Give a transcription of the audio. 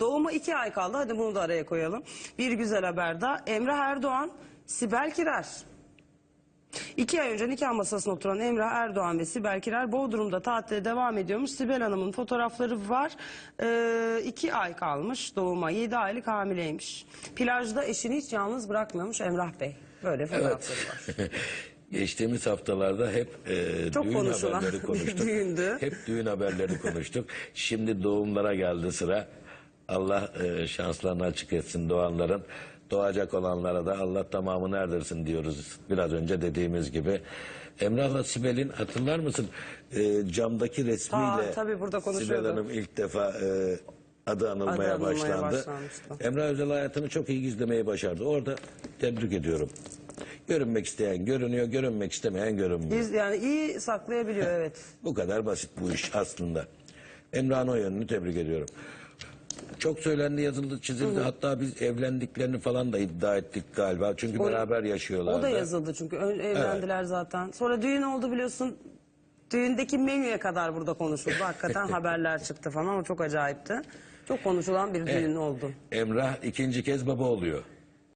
Doğuma iki ay kaldı. Hadi bunu da araya koyalım. Bir güzel haber daha. Emrah Erdoğan, Sibel Kirer. İki ay önce nikah masasına oturan Emrah Erdoğan ve Sibel Kirer Bodrum'da tatile devam ediyormuş. Sibel Hanım'ın fotoğrafları var. Ee, iki ay kalmış doğuma. Yedi aylık hamileymiş. Plajda eşini hiç yalnız bırakmıyormuş Emrah Bey. Böyle fotoğrafları var. Geçtiğimiz haftalarda hep e, Çok düğün konuşulan haberleri konuştuk. düğündü. Hep düğün haberleri konuştuk. Şimdi doğumlara geldi sıra. Allah e, şanslarını açık etsin doğanların. Doğacak olanlara da Allah tamamını erdirsin diyoruz. Biraz önce dediğimiz gibi. Emrah'la Sibel'in hatırlar mısın? E, camdaki resmiyle Aa, tabii burada Sibel. Hanım ilk defa e, adı anılmaya anılmaya başlandı. Emrah özel hayatını çok iyi gizlemeyi başardı. Orada tebrik ediyorum. Görünmek isteyen görünüyor, görünmek istemeyen görünmüyor. Biz yani iyi saklayabiliyor evet. Bu kadar basit bu iş aslında. Emrah'ın o yönünü tebrik ediyorum. Çok söylendi, yazıldı, çizildi. Hatta biz evlendiklerini falan da iddia ettik galiba. Çünkü O- beraber yaşıyorlardı. O da yazıldı çünkü Ön- evlendiler zaten. Sonra düğün oldu biliyorsun. Düğündeki menüye kadar burada konuşuldu. Hakikaten haberler çıktı falan. O çok acayipti. Çok konuşulan bir düğün oldu. Emrah ikinci kez baba oluyor.